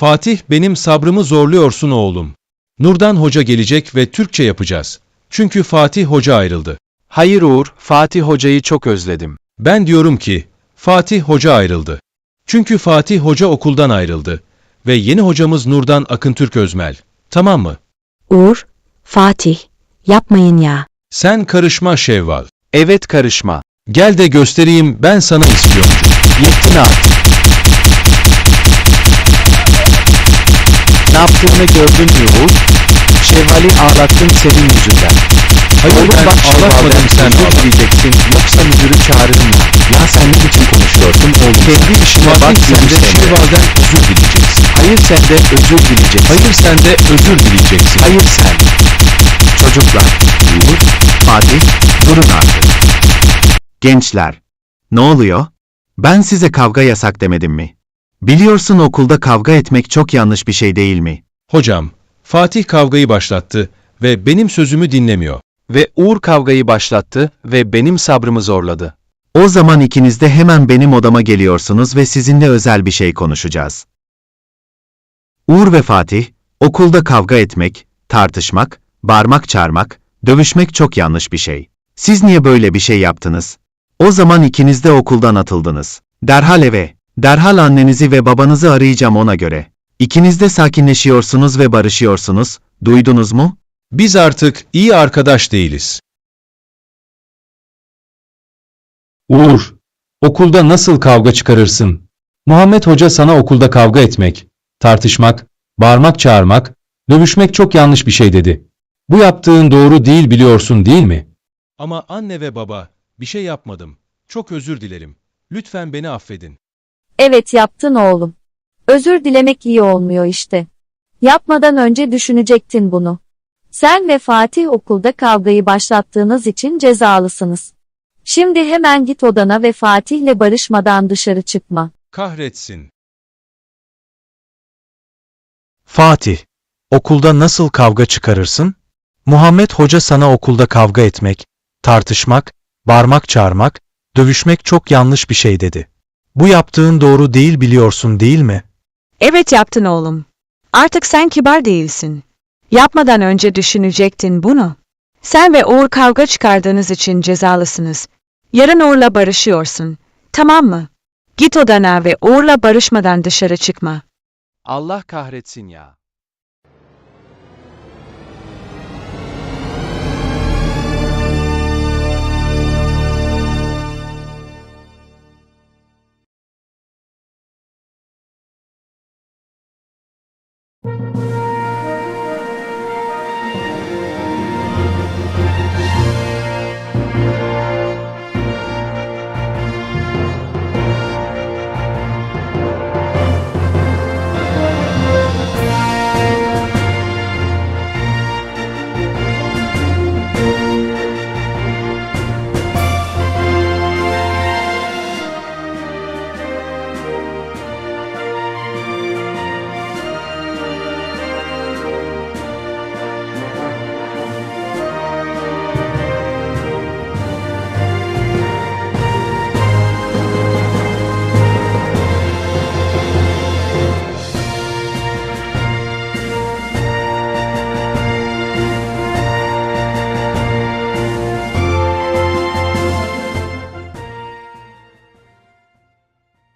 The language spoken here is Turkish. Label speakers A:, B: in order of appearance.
A: Fatih benim sabrımı zorluyorsun oğlum. Nurdan Hoca gelecek ve Türkçe yapacağız. Çünkü Fatih Hoca ayrıldı.
B: Hayır Uğur, Fatih Hoca'yı çok özledim.
A: Ben diyorum ki Fatih Hoca ayrıldı. Çünkü Fatih Hoca okuldan ayrıldı. Ve yeni hocamız Nurdan Akıntürk Özmel. Tamam mı?
C: Uğur, Fatih, yapmayın ya.
A: Sen karışma Şevval.
B: Evet karışma.
A: Gel de göstereyim ben sana istiyorum.
B: Yettin artık. Yaptığını gördün mü Uğur? Şevval'i ağlattın senin yüzünden.
A: Hayır
B: Oğlum
A: ben
B: bak
A: ağlatmadım sen
B: dileyeceksin yoksa müdürü çağırırım. Ya sen ne biçim konuşuyorsun oğlum? Kendi işine bak
A: sen de. Şevval'den özür dileyeceksin.
B: Hayır sen de özür dileyeceksin.
A: Hayır sen de özür dileyeceksin.
B: Hayır sen. Çocuklar, Uğur, Fatih, durun artık. Gençler, ne oluyor? Ben size kavga yasak demedim mi? Biliyorsun okulda kavga etmek çok yanlış bir şey değil mi?
A: Hocam, Fatih kavgayı başlattı ve benim sözümü dinlemiyor.
B: Ve Uğur kavgayı başlattı ve benim sabrımı zorladı. O zaman ikiniz de hemen benim odama geliyorsunuz ve sizinle özel bir şey konuşacağız. Uğur ve Fatih, okulda kavga etmek, tartışmak, bağırmak çağırmak, dövüşmek çok yanlış bir şey. Siz niye böyle bir şey yaptınız? O zaman ikiniz de okuldan atıldınız. Derhal eve, derhal annenizi ve babanızı arayacağım ona göre. İkiniz de sakinleşiyorsunuz ve barışıyorsunuz, duydunuz mu?
A: Biz artık iyi arkadaş değiliz. Uğur, okulda nasıl kavga çıkarırsın? Muhammed Hoca sana okulda kavga etmek, tartışmak, bağırmak çağırmak, dövüşmek çok yanlış bir şey dedi. Bu yaptığın doğru değil biliyorsun değil mi? Ama anne ve baba, bir şey yapmadım. Çok özür dilerim. Lütfen beni affedin.
D: Evet yaptın oğlum. Özür dilemek iyi olmuyor işte. Yapmadan önce düşünecektin bunu. Sen ve Fatih okulda kavgayı başlattığınız için cezalısınız. Şimdi hemen git odana ve Fatih'le barışmadan dışarı çıkma.
A: Kahretsin.
E: Fatih, okulda nasıl kavga çıkarırsın? Muhammed Hoca sana okulda kavga etmek, tartışmak, bağırmak çağırmak, dövüşmek çok yanlış bir şey dedi. Bu yaptığın doğru değil biliyorsun değil mi?
F: Evet yaptın oğlum. Artık sen kibar değilsin. Yapmadan önce düşünecektin bunu. Sen ve Uğur kavga çıkardığınız için cezalısınız. Yarın Uğur'la barışıyorsun. Tamam mı? Git odana ve Uğur'la barışmadan dışarı çıkma.
B: Allah kahretsin ya.